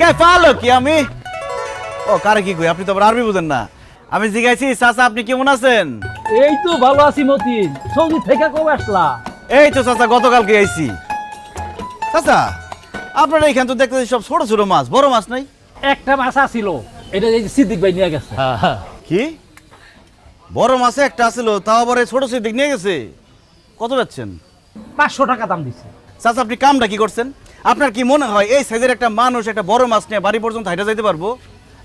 কে পালো কি আমি? ও কারে কি কই? আপনি তো আবার আরবি বুঝেন না। আমি জিজ্ঞাসি চাচা আপনি কেমন আছেন? এই তো ভালো আছি মতিন। সৌদি থেকে কবে আসলা? এই তো চাচা গতকালকে আইছি। চাচা আপনারা এখান তো দেখতেছি সব ছোট ছোট মাছ বড় মাছ নাই? একটা মাছ আসিল এটা এই সিদ্দিক ভাই নিয়ে গেছে। কি? বড় মাছে একটা আছিল তাও আবার এই ছোট সিদ্দিক নিয়ে গেছে? কত যাচ্ছেন? পাঁচশো টাকা দাম দিছে। চাচা আপনি কামটা কি করছেন? আপনার কি মনে হয় এই সাইজের একটা মানুষ একটা বড় মাছ নিয়ে বাড়ি পর্যন্ত হাইটা যাইতে পারব?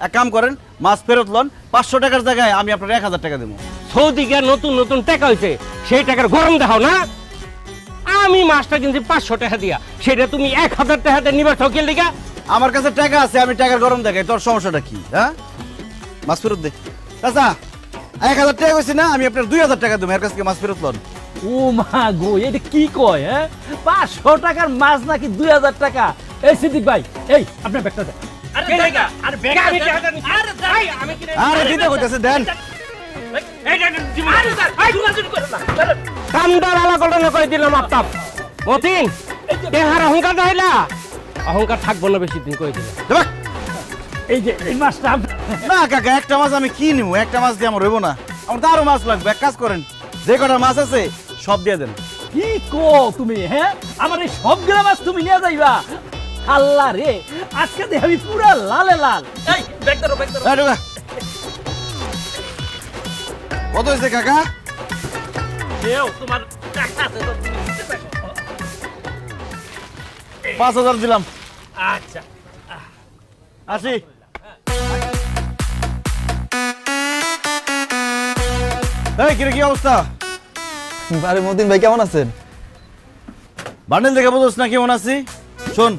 এক কাম করেন মাছ ফেরত লন পাঁচশো টাকার জায়গায় আমি আপনার এক হাজার টাকা দেবো। সৌদিকে নতুন নতুন টাকা হয়েছে সেই টাকার গরম দেখাও না। আমি মাছটা কিনছি পাঁচশো টাকা দিয়া সেটা তুমি এক হাজার টাকাতে নিবে ঠকিয়ে দিকা আমার কাছে টাকা আছে আমি টাকার গরম দেখাই তোর সমস্যাটা কি হ্যাঁ? মাছ ফেরত দে। চাচা এক হাজার টাকা কইছি না আমি আপনার দুই হাজার টাকা দেবো এর কাছ থেকে মাছ ফেরত লন। ও মা গো এটা কি কয় হ্যাঁ? পাঁচশো টাকার মাছ নাকি দুই হাজার টাকা? এই সিদ্দিক ভাই এই আপনার ব্যাগটা দেন। আরে দিতে কইতেছে দেন। কামদার আলা ঘটনা করে দিলাম আপনার। মতিন দেহার অহংকার দেখাইলা অহংকার থাকব না বেশি দিন করে দিলাম এই যে এই মাছটা না কাকা একটা মাছ আমি কি নিবো একটা মাছ দিয়ে আমার হইব না। আমার তো আরও মাছ লাগবে এক কাজ করেন যে কটা মাছ আছে সব দিয়ে দেন। কি কো তুমি হ্যাঁ? আমার এই সবগুলা মাছ তুমি নিয়ে যাইবা। আল্লাহ রে আজকে দেখে আমি পুরা লালে লাল। এই ব্যাগ ধরো ব্যাগ ধরো। কত হয়েছে কাকা? দেও তোমার টাকা আছে তো। পাঁচ হাজার দিলাম। আচ্ছা। আসি। এই কিরে কি অবস্থা? আরে মতিন ভাই কেমন আছেন? বান্ডেল দেখে বুঝোস না কেমন আছি? শোন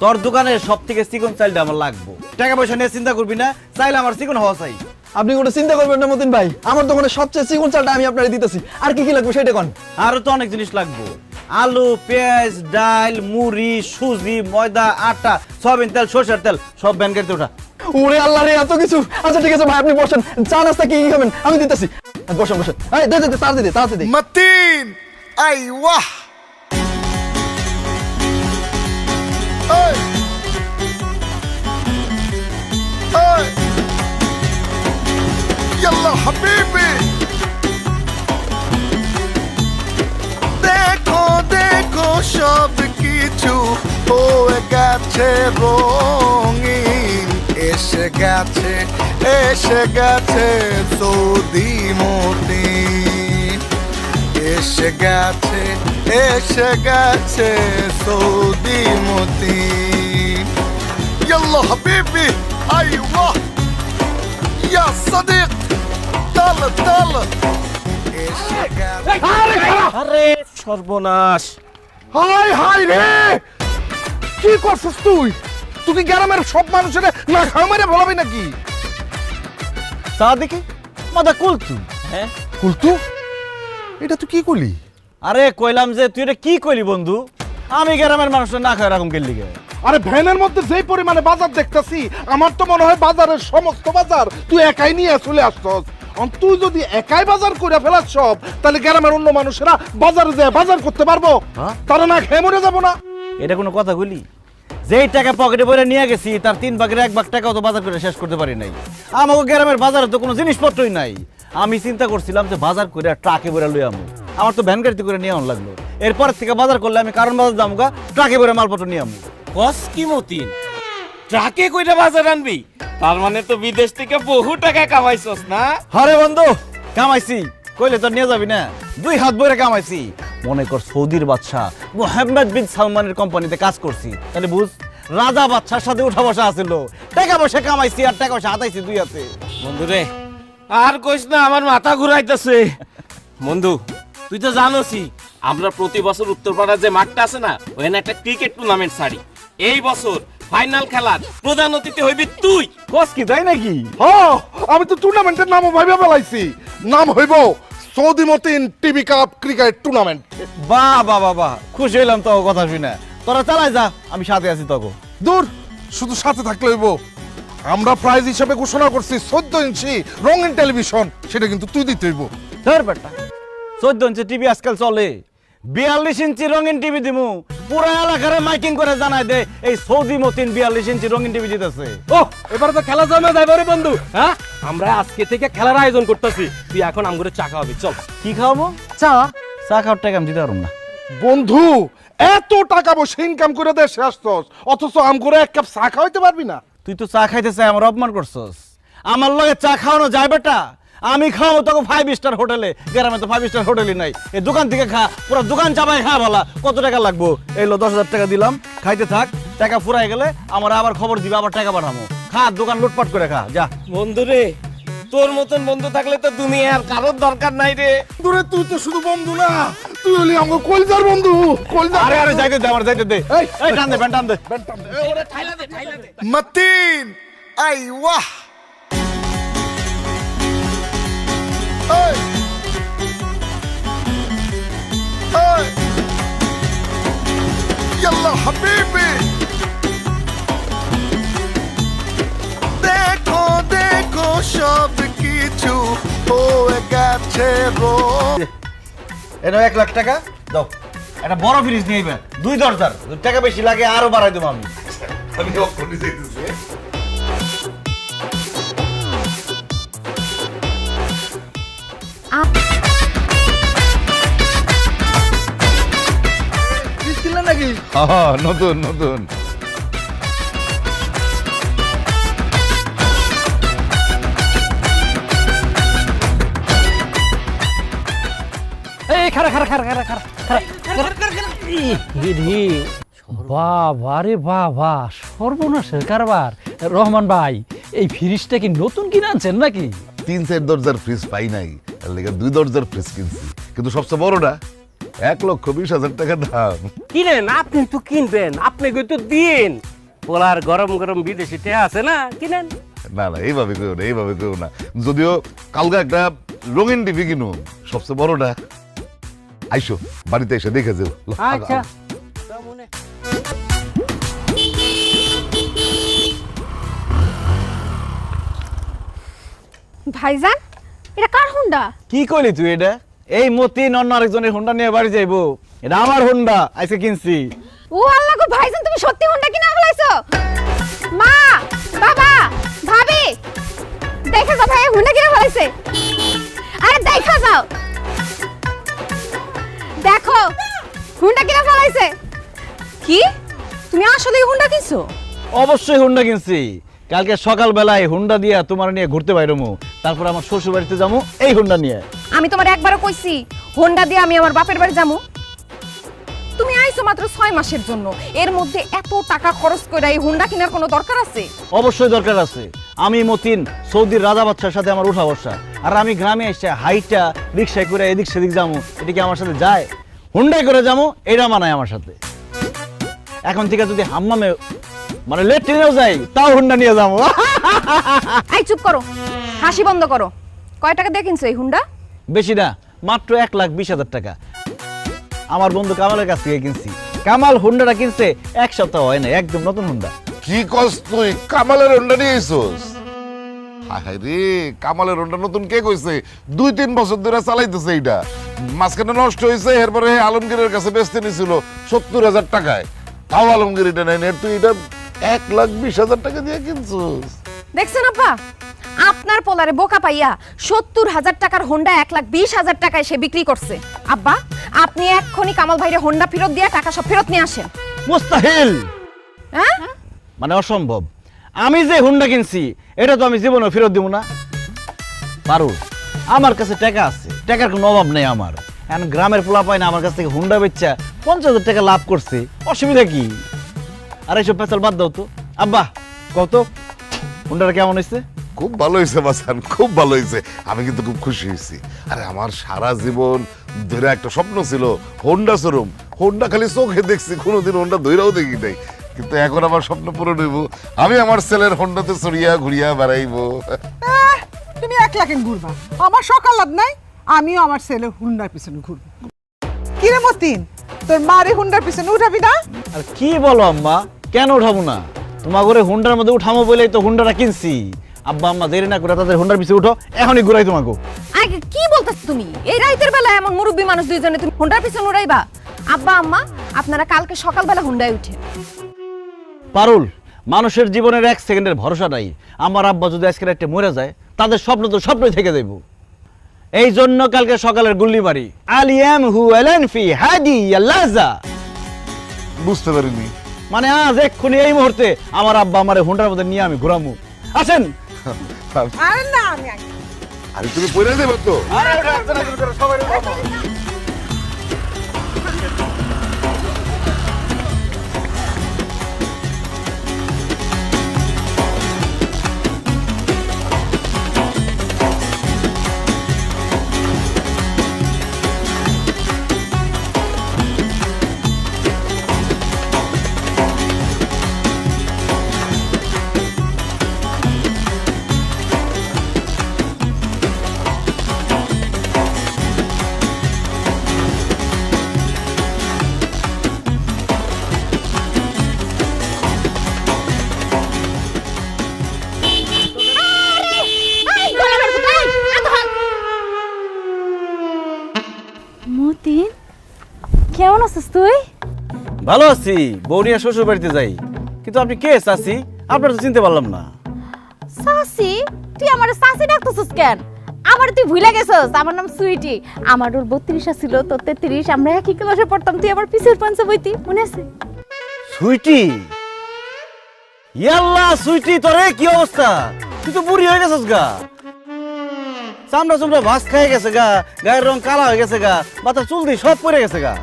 তোর দোকানে সব থেকে চিকন চাইলটা আমার লাগবো। টাকা পয়সা নিয়ে চিন্তা করবি না চাইলে আমার চিকন হওয়া চাই। আপনি কোনো চিন্তা করবেন না মতিন ভাই আমার দোকানে সবচেয়ে চিকন চালটা আমি আপনারে দিতেছি। আর কি কি লাগবে সেটা কোন? আরও তো অনেক জিনিস লাগবো। আলু পেঁয়াজ ডাল মুড়ি সুজি ময়দা আটা সয়াবিন তেল সরষের তেল সব গাড়িতে ওঠা ওরে আল্লাহ রে এত কিছু। আচ্ছা ঠিক আছে ভাই আপনি বসেন। চা নাস্তা কি কি খাবেন? আমি দিতেছি। বসেন বসেন এই দে দে দে, তাড়াতাড়ি দে তাড়াতাড়ি দে। متين ايوه اي اي يلا حبيبي দেখো দেখো সব কিছু হয়ে গেছে রঙিন এসে গেছে এসে গেছে সৌদি মতিন এসে গেছে এসে গেছে সৌদি মতিন يلا حبيبي ايوه يا صديق طل طل এসে গেছে আরে সর্বনাশ হাই হাই রে কি করছিস তুই তুই কি গ্রামের সব মানুষের না খাও মেরে বলাবি নাকি? তা দেখি মাথা কুলতু। হ্যাঁ? কুলতু? এটা তুই কি করলি? আরে কইলাম যে তুই এটা কি কইলি বন্ধু? আমি গ্রামের মানুষের না খায় এরকম গেলি আরে ভ্যানের মধ্যে যেই পরিমাণে বাজার দেখতেছি আমার তো মনে হয় বাজারের সমস্ত বাজার তুই একাই নিয়ে চলে আসছস। অন তুই যদি একাই বাজার করে ফেলাস সব তাহলে গ্রামের অন্য মানুষেরা বাজারে যায় বাজার করতে পারব। তারা না খেয়ে মরে যাব না। এটা কোনো কথা কইলি? যেই টাকা পকেটে ভরে নিয়ে গেছি তার তিন ভাগের এক ভাগ টাকাও তো বাজার করে শেষ করতে পারি নাই। আমাকে গ্রামের বাজারে তো কোনো জিনিসপত্রই নাই। আমি চিন্তা করছিলাম যে বাজার করে ট্রাকে ভরে লই আমু। আমার তো ভ্যান গাড়িতে করে নিয়ে আউন লাগল। এরপর থেকে বাজার করলে আমি কারণ বাজার দামগা ট্রাকে ভরে মালপত্র নিয়ে আমু। বস কি মতিন? ট্রাকে কইরা বাজার আনবি? তার মানে তো বিদেশ থেকে বহু টাকা কামাইছস না? হরে বন্ধু কামাইছি। কইলে তো নিয়ে যাবি না। দুই হাত বইরে কামাইছি। মনে কর সৌদির বাদশা মোহাম্মদ বিন সালমানের কোম্পানিতে কাজ করছি। তাহলে বুঝ রাজা বাদশার সাথে উঠা বসা আছিল। টাকা পয়সা কামাইছি আর টাকা পয়সা হাতাইছি দুই হাতে। বন্ধুরে আর কইস না আমার মাথা ঘুরাইতেছে। বন্ধু তুই তো জানোসই আমরা প্রতি বছর উত্তরপাড়ার যে মাঠটা আছে না ওখানে একটা ক্রিকেট টুর্নামেন্ট ছাড়ি। এই বছর ফাইনাল খেলার প্রধান অতিথি হইবি তুই। কস কি তাই নাকি? ও আমি তো টুর্নামেন্টের নামও ভাইবে ফেলাইছি। নাম হইব Saudi Matin TV cup cricket tournament. বাহ বাহ বাহ বাহ। খুশি হইলাম তো কথা শুনে। তোরা চালাই যা আমি সাথে আছি তখন দূর শুধু সাথে থাকলে হইব। আমরা প্রাইজ হিসেবে ঘোষণা করছি চোদ্দ ইঞ্চি রঙিন টেলিভিশন সেটা কিন্তু তুই দিতে হইব। ধর বেটা চোদ্দ ইঞ্চি টিভি আজকাল চলে। বিয়াল্লিশ ইঞ্চি রঙিন টিভি দিমু। পুরো এলাকারে মাইকিং করে জানাই দে এই সৌদি মতিন বিয়াল্লিশ ইঞ্চি রঙিন টিভি দিতেছে। ও এবার তো খেলা জমে যাইব রে বন্ধু হ্যাঁ? আমরা আজকে থেকে খেলার আয়োজন করতেছি। তুই এখন আমগুলো চা খাওয়াবি চল। কি খাওয়াবো? চা চা খাওয়ার টাকা আমি দিতে পারব না। বন্ধু এত টাকা পয়সা ইনকাম করে দেশে আসছস অথচ আম করে এক কাপ চা খাওয়াইতে পারবি না। তুই তো চা খাইতে চাই আমার অপমান করছস। আমার লগে চা খাওয়ানো যায় বেটা। আমি খাওয়াবো তোকে ফাইভ স্টার হোটেলে গ্রামে তো ফাইভ স্টার হোটেলই নাই। এই দোকান থেকে খা পুরো দোকান চাপায় খা ভালা কত টাকা লাগবো? এই দশ হাজার টাকা দিলাম। খাইতে থাক। টাকা ফুরাই গেলে আমার আবার খবর দিবে আবার টাকা পাঠাবো। খা দোকান লুটপাট করে খা। যা। বন্ধুরে তোর মতন বন্ধু থাকলে তো তুমি আর কারোর দরকার নাই রে। দূরে তুই তো শুধু বন্ধু না তুই হলি আমার কলজার বন্ধু। কলজার আরে আরে যাইতে দে আমার যাইতে দে। এই টান দে ব্যান টান দে। ব্যান টান দে। মতিন আই ওয়াহ দেখো দেখো সব কিছু এক লাখ টাকা দাও। বড় ফ্রিজ দুই দরজার। টাকা বেশি লাগে আরও বাড়াই দেবো আমি। নতুন নতুন। এই খারা খারা খারা খারা খারা বাবা রে বাবা সর্বনাশের কারবার। রহমান ভাই এই ফ্রিজটা কি নতুন কিনে আনছেন নাকি? তিন চার দরজার ফ্রিজ পাই নাই লেগে দুই দরজার ফ্রিজ কিনছি। কিন্তু সবচেয়ে বড়টা এক লক্ষ বিশ হাজার টাকা দাম। কিনেন আপনি তো কিনবেন আপনি তো দিন। পোলার গরম গরম বিদেশি টেহা আছে না কিনেন। না না এইভাবে কেউ না এইভাবে কেউ না। যদিও কালকে একটা রঙিন টিভি কিনো সবচেয়ে বড়টা। আইসো বাড়িতে এসে দেখে যাও। আচ্ছা। ভাইজান এটা কার হুন্ডা? কি করলি তুই এটা? এই মতিন অন্য আরেকজনের হুন্ডা নিয়ে বাড়ি যাইবো। এটা আমার হুন্ডা আজকে কিনছি। ও আল্লাহ গো ভাইজান তুমি সত্যি হুন্ডা কিনা ফেলাইছো মা বাবা ভাবি দেখে যাও ভাই হুন্ডা কিনা ফেলাইছে। আরে দেখা যাও। দেখো হুন্ডা কিনা ফেলাইছে। কি? তুমি আসলে হুন্ডা কিনছো? অবশ্যই হুন্ডা কিনছি। কালকে সকালবেলায় হুন্ডা দিয়া তোমার নিয়ে ঘুরতে বাইরমু। তারপর আমার শ্বশুর বাড়িতে যাব এই হুন্ডা নিয়ে। আমি তোমার একবারও কইছি হোন্ডা দিয়ে আমি আমার বাপের বাড়ি যাব তুমি আইছো মাত্র ছয় মাসের জন্য। এর মধ্যে এত টাকা খরচ করে এই হোন্ডা কেনার কোনো দরকার আছে? অবশ্যই দরকার আছে। আমি মতিন সৌদির রাজা বাচ্চার সাথে আমার উঠা বসা। আর আমি গ্রামে এসে হাইটা রিক্সায় করে এদিক সেদিক যাব এটা কি আমার সাথে যায়? হুন্ডাই করে যাব এটা মানায় আমার সাথে। এখন থেকে যদি হাম্মামে মানে লেট্রিনেও যাই তাও হুন্ডা নিয়ে যাব আই চুপ করো। হাসি বন্ধ করো। কয় টাকা দিয়ে কিনছো এই হুন্ডা? বেশি না মাত্র এক লাখ বিশ হাজার টাকা। আমার বন্ধু কামালের কাছ থেকে কিনছি। কামাল হুন্ডাটা কিনছে এক সপ্তাহ হয় না একদম নতুন হুন্ডা। কি কস তুই? কামালের হন্ডা নিয়ে এসোস হায় হায় রে কামালের হন্ডা নতুন কে কইছে? দুই তিন বছর ধরে চালাইতেছে এইটা মাঝখানে নষ্ট হয়েছে এরপরে আলমগীরের কাছে বেচতে নিছিল সত্তর হাজার টাকায়। তাও আলমগীর এটা নেয় তুই এটা এক লাখ বিশ হাজার টাকা দিয়ে কিনছিস। দেখছেন আপা আপনার পোলারে বোকা পাইয়া সত্তর হাজার টাকার হোন্ডা এক লাখ বিশ হাজার টাকায় সে বিক্রি করছে। আব্বা আপনি এক্ষুনি কামাল ভাইরে হোন্ডা ফেরত দিয়ে টাকা সব ফেরত নিয়ে আসেন। মুস্তাহিল! হ্যাঁ? মানে অসম্ভব। আমি যে হুন্ডা কিনছি এটা তো আমি জীবনে ফেরত দিব না। পারু আমার কাছে টাকা আছে। টাকার কোনো অভাব নেই আমার। এখন গ্রামের পোলা পায় না আমার কাছ থেকে হুন্ডা বেচা পঞ্চাশ হাজার টাকা লাভ করছে। অসুবিধা কি? আর এইসব পেঁচাল বাদ দাও তো। আব্বা কত হুন্ডাটা কেমন হয়েছে খুব ভালো হয়েছে বাসান খুব ভালো হয়েছে। আমি কিন্তু খুব খুশি হয়েছি। আরে আমার সারা জীবন ধরে একটা স্বপ্ন ছিল হোন্ডা শোরুম হোন্ডা খালি চোখে দেখছি কোনোদিন হোন্ডা ধৈরাও দেখি নাই। কিন্তু এখন আমার স্বপ্ন পূরণ হইব। আমি আমার ছেলের হোন্ডাতে চড়িয়া ঘুরিয়া বেড়াইবো। তুমি এক লাখে ঘুরবা? আমার সকাল লাভ নাই আমিও আমার ছেলে হুন্ডার পিছনে ঘুরবো। কিরে মতিন? তোর মারে হুন্ডার পিছনে উঠাবি না? আর কি বলো আম্মা? কেন উঠাবো না? তোমার ঘরে হুন্ডার মধ্যে উঠামো বলেই তো হুন্ডাটা কিনছি। আব্বা আম্মা দেরি না করে তাদের হুন্ডার পিছিয়ে উঠো এখনই ঘুরাই তোমাকে। আগে কি বলতেছ তুমি? এই রাইতের বেলা এমন মুরব্বী মানুষ দুইজনে তুমি হোন্ডার পিছনে উড়াইবা আব্বা আম্মা আপনারা কালকে সকালবেলা হুন্ডায় উঠে। পারুল মানুষের জীবনের এক সেকেন্ডের ভরসা নাই। আমার আব্বা যদি আজকে একটা মরে যায় তাদের স্বপ্ন তো স্বপ্নই থেকে দেব এই জন্য কালকে সকালের গুল্লি মারি আলিয়াম হু এলেন ফি হাদি লাজা। বুঝতে পারিনি। মানে আজ এক্ষুনি এই মুহূর্তে আমার আব্বা আমার হুন্ডার মধ্যে নিয়ে আমি ঘুরামু। আসেন আরে না আমি। আরে তুমি পড়ে দেবো তো মতিন ভালো আছি বৌনিয়া শ্বশুর বাড়িতে যাই। কিন্তু আপনি কে চাচি আপনার তো চিনতে পারলাম না। সাসি তুই আমার সাসি ডাকতেছিস কেন? আমার তুই ভুলে গেছস। আমার নাম সুইটি। আমার ওর বত্রিশ ছিল তোর তেত্রিশ। আমরা একই ক্লাসে পড়তাম। তুই পিছের পাঞ্চে বইতি মনে আছে? সুইটি? ইয়াল্লা সুইটি তোরে কি অবস্থা? তুই তো বুড়ি হয়ে গেছিস গা। চামড়া চামড়া ভাস খেয়ে গেছে গা। গায়ের রং কালা হয়ে গেছে গা। মাথার চুল দিয়ে সব পড়ে গেছে গা।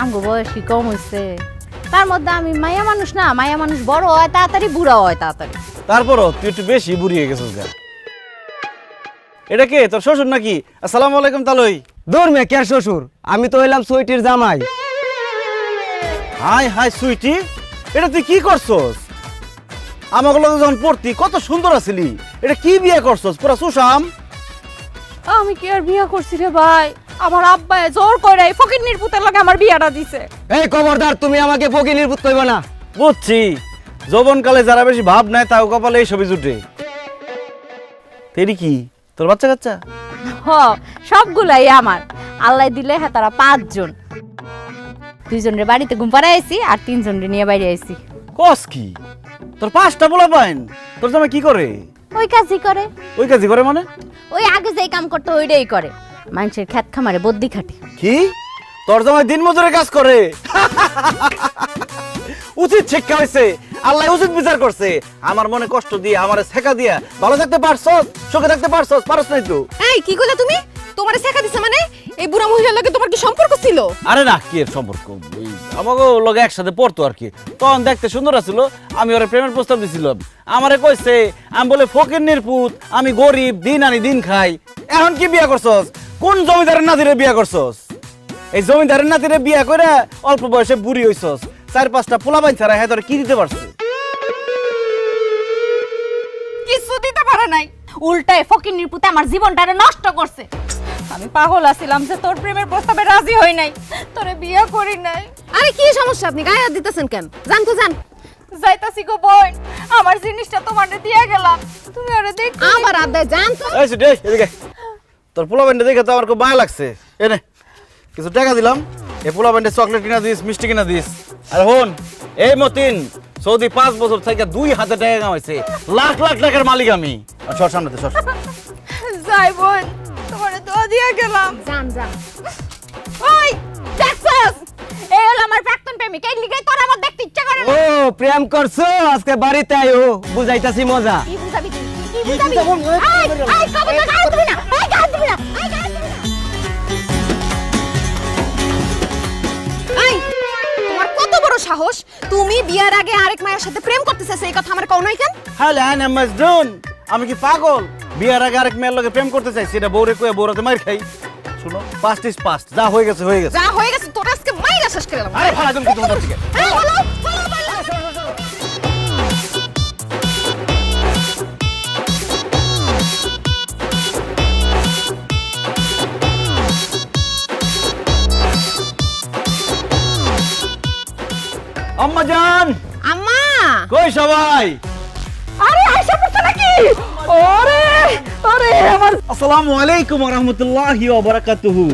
আমগো বয়সী কম হয়েছে তার মধ্যে আমি মায়া মানুষ না মায়া মানুষ বড় হয় তাড়াতাড়ি বুড়া হয় তাড়াতাড়ি। তারপরও তুই একটু বেশি বুড়ি হয়ে গেছিস গা। এটা কে তোর শ্বশুর নাকি? আসসালামু আলাইকুম তালই। দূর মে কে শ্বশুর? আমি তো হইলাম সুইটির জামাই। হাই হাই সুইটি এটা তুই কি করছস? আমাকে লগে যখন পড়তি কত সুন্দর আছিলি। এটা কি বিয়ে করছস? পুরা সুশাম। আমি কি আর বিয়া করছি রে ভাই? আমার আব্বা জোর করে এই ফকির নির্পুতের লগে আমার বিয়াটা দিছে। এই খবরদার তুমি আমাকে ফকি নির্বুত কইবা না। বুঝছি। যৌবনকালে যারা বেশি ভাব নাই তাও কপালে এই ছবি জুটে। তেরি কি? তোর বাচ্চা কাচ্চা? হ সবগুলাই আমার। আল্লাহ দিলে হ্যাঁ তারা পাঁচজন। দুইজনের বাড়িতে ঘুম পাড়ায় আইছি আর তিনজনের নিয়ে বাইরে আইছি। কস কি? তোর পাঁচটা বলা পাইন। তোর জামাই কি করে? ওই কাজই করে। ওই কাজই করে মানে? ওই আগে যেই কাম করতো ওইটাই করে। মানুষের খ্যাত খামারে বদ্যি খাটি। কি? তোর জামাই দিন মজুরে কাজ করে? উচিত শিক্ষা হয়েছে আল্লাহ উচিত বিচার করছে। আমার মনে কষ্ট দিয়ে আমার শেখা দিয়া। ভালো থাকতে পারছস? সুখে থাকতে পারছস? পারছ নাই তো? এই কি কইলা তুমি? তোমারে শেখা দিছে মানে? এই বুড়া মহিলার লগে তোমার কি সম্পর্ক ছিল? আরে না কি এর সম্পর্ক? ওই আমাকে লগে একসাথে পড়তো আর কি। তখন দেখতে সুন্দর আছিল। আমি ওরে প্রেমের প্রস্তাব দিছিলাম। আমারে কইছে আমি বলে ফকির নির্পুত আমি গরিব দিন আনি দিন খাই। এখন কি বিয়া করছস? কোন জমিদারের নাতিরে বিয়া করছস? এই জমিদারের নাতিরে বিয়া করে অল্প বয়সে বুড়ি হইছস। চার পাঁচটা পোলা বাইন ছাড়া হ্যাঁ কি দিতে পারছে কিছু দিতে পারে নাই। উল্টায় ফকির নির্পুতে আমার জীবনটারে নষ্ট করছে। আমি পাগল আছিলাম যে তোর প্রেমের প্রস্তাবে রাজি হই নাই। তোরে বিয়ে করি নাই। আরে কি সমস্যা? আপনি গায়ে হাত দিতেছেন কেন? জান তো জান যাইতাছি গো বোন। আমার জিনিসটা তোমারে দিয়ে গেলাম। তুমি ওরে দেখ আবার আদায় জান তো। এই, এদিকে তোর পোলা ব্যান্ডে দেখে তো আমার খুব মায়া লাগছে। এনে কিছু টাকা দিলাম। এই পোলা ব্যান্ডে চকলেট কিনা দিস মিষ্টি কিনা দিস। আর হন এই মতিন সৌদি পাঁচ বছর থেকে দুই হাজার টাকা কামাইছে। লাখ লাখ টাকার মালিক আমি। সর সামনে সর। যাই বোন তোমারে দোয়া দিয়ে গেলাম। জান জান ওই দেখছস এই হলো আমার প্রাক্তন প্রেমিক। এই লিগে তোর আমার দেখতে ইচ্ছা করে ও প্রেম করছ? আজকে বাড়িতে আইও বুঝাইতাছি মজা। কি বুঝাবি কি বুঝাবি? এই এই কবে সাহস? তুমি বিয়ের আগে আরেক মায়ের সাথে প্রেম করতেছে এই কথা আমার কও নাই কেন? হ্যালো হ্যাঁ মজদুন আমি কি পাগল? বিয়ের আগে আরেক মেয়ের লগে প্রেম করতে চাইছি এটা বউরে কয়ে বউরাতে মার খাই। শুনো পাস্ট ইজ পাস্ট যা হয়ে গেছে হয়ে গেছে। যা হয়ে গেছে তোর আজকে মাইরা শেষ করে দিলাম আরে ফালা তুমি তোমার থেকে? আম্মা জান। আম্মা! কই সবাই? আরে আয়শা পড়ছে নাকি? ওরে ওরে আমার আসসালামু আলাইকুম ওয়া রাহমাতুল্লাহি ওয়া বারাকাতুহু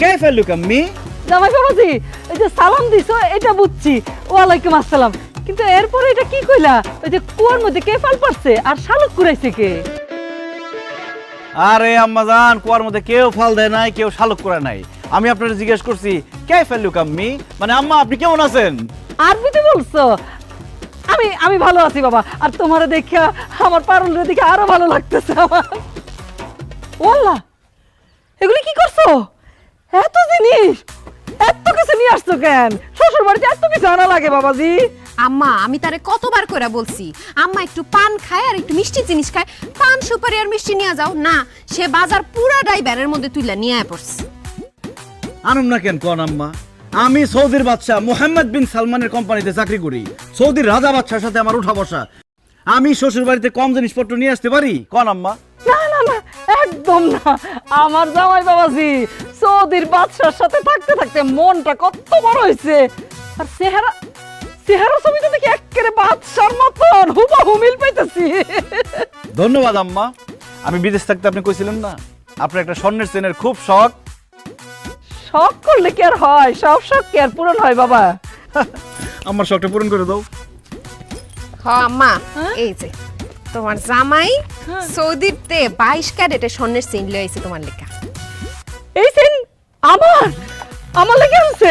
কাইফা লুক আম্মি? জামাই বাবাজি ওই যে সালাম দিছো এটা বুঝছি। ওয়ালাইকুম আসসালাম। কিন্তু এরপরে এটা কি কইলা? ওই যে কুয়ার মধ্যে কে ফাল পারছে আর শালুক কুড়াইছে কে? আরে আম্মা জান কুয়ার মধ্যে কেউ ফাল দেয় নাই কেউ শালুক করে নাই। আমি আপনার জিজ্ঞেস করছি কে ফেললু কাম্মি মানে আম্মা আপনি কেমন আছেন? আরবিতে বলছো? আমি আমি ভালো আছি বাবা। আর তোমার দেখে আমার পারুলের দিকে আরও ভালো লাগতেছে আমার। এগুলি কি করছ? এত জিনিস এত কিছু নিয়ে আসছো কেন? শ্বশুর বাড়িতে এত কিছু আনা লাগে বাবাজি। আম্মা আমি তারে কতবার করে বলছি আম্মা একটু পান খায় আর একটু মিষ্টি জিনিস খায় পান সুপারি আর মিষ্টি নিয়ে যাও। না সে বাজার পুরা ব্যারের মধ্যে তুইলা নিয়ে আয় পড়ছে। আনুম না কেন কোন আম্মা? আমি সৌদির বাদশাহ মোহাম্মদ বিন সালমানের কোম্পানিতে চাকরি করি। সৌদির রাজা বাদশার সাথে আমার উঠা বসা। আমি শ্বশুর বাড়িতে কম জিনিসপত্র নিয়ে আসতে পারি? কন আম্মা? না না না একদম না। আমার জামাই বাবাজি সৌদির বাদশার সাথে থাকতে থাকতে মনটা কত বড় হয়েছে আর চেহারা চেহারা ছবিটা দেখি একেবারে বাদশার মতন হুবাহু মিল পাইতেছি। ধন্যবাদ আম্মা। আমি বিদেশ থাকতে আপনি কইছিলেন না? আপনার একটা স্বর্ণের চেনের খুব শখ। শখ করলে কি আর হয়? সব শখ কি আর পূরণ হয় বাবা? আমার শখটা পূরণ করে দাও। হ আম্মা এই যে তোমার জামাই সৌদির তে বাইশ ক্যারেটে স্বর্ণের আইছে তোমার লেখা। এই সেন আমার? আমার লেগে আনছে?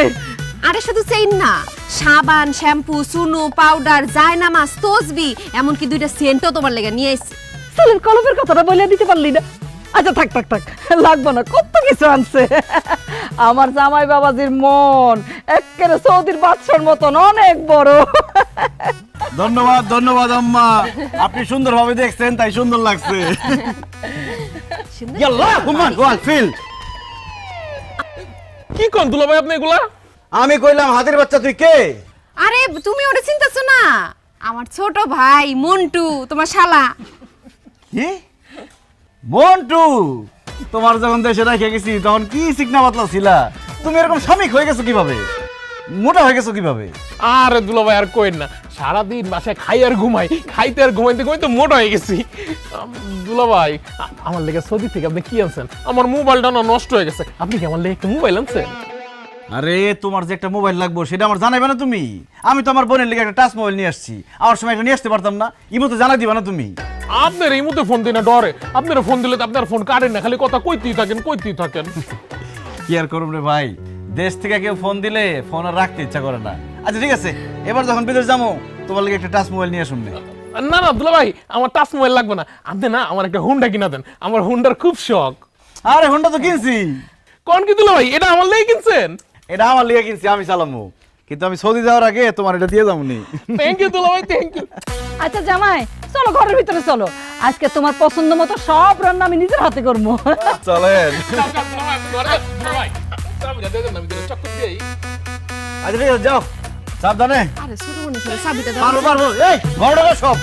আরে শুধু চেইন না সাবান শ্যাম্পু সুনু পাউডার জায়নামাজ তসবি এমনকি দুইটা সেন্টও তোমার লেগে নিয়ে আইছে। সেলের কলমের কথাটা বলে দিতে পারলি না। আচ্ছা থাক থাক থাক। লাগবো না কত কিছু আনছে। আমার জামাই বাবাজির মন একেবারে সৌদির বাদশার মতন অনেক বড়। ধন্যবাদ ধন্যবাদ আম্মা। আপনি সুন্দরভাবে দেখছেন তাই সুন্দর লাগছে। কি কোন দুলা ভাই আপনি এগুলা? আমি কইলাম হাতির বাচ্চা তুই কে? আরে তুমি ওটা চিন্তাছো না? আমার ছোট ভাই মন্টু তোমার শালা। কি? মন্টু তোমার যখন দেশে রেখে গেছি তখন কি চিকনা পাতলা ছিলা? তুমি এরকম শ্রমিক হয়ে গেছো কীভাবে? মোটা হয়ে গেছো কীভাবে? আরে দুলা ভাই আর কইন না সারাদিন বাসায় খাই আর ঘুমাই খাইতে আর ঘুমাইতে ঘুমাইতে মোটা হয়ে গেছি। দুলা ভাই আমার লেগে সৌদি থেকে আপনি কি আনছেন? আমার মোবাইলটা না নষ্ট হয়ে গেছে। আপনি কি আমার লেগে একটা মোবাইল আনছেন? আরে তোমার যে একটা মোবাইল লাগবে সেটা আমার জানাইবে না তুমি। আমি তো আমার বোনের লেগে একটা টাচ মোবাইল নিয়ে আসছি। আমার সময় একটা নিয়ে আসতে পারতাম না। ইমো তো জানাই দিবা না তুমি। আপনার এই মধ্যে ফোন দিই না ডরে। আপনার ফোন দিলে তো আপনার ফোন কাটেন না খালি কথা কইতেই থাকেন কইতেই থাকেন। কি আর করুম রে ভাই? দেশ থেকে কেউ ফোন দিলে ফোন আর রাখতে ইচ্ছা করে না। আচ্ছা ঠিক আছে এবার যখন বিদেশ যাব তোমার লেগে একটা টাচ মোবাইল নিয়ে শুনবে না না দুলা ভাই আমার টাচ মোবাইল লাগবে না। আপনি না আমার একটা হুন্ডা কিনা দেন। আমার হুন্ডার খুব শখ। আরে হুন্ডা তো কিনছি। কোন কি দুলা ভাই? এটা আমার লেগে কিনছেন? এটা আমার লিগে কিনছি আমি চালামু। কিন্তু আমি সৌদি যাওয়ার আগে তোমার এটা দিয়ে যাব নি। থ্যাংক ইউ দুলা ভাই থ্যাংক ইউ আচ্ছা জামাই চলো ঘরের ভিতরে চলো। আজকে তোমার পছন্দ মতো সব রান্না আমি নিজের হাতে করব। চলেন। যাও। সাবধানে। আরে মনে পারব পারব এই ঘরটা সব।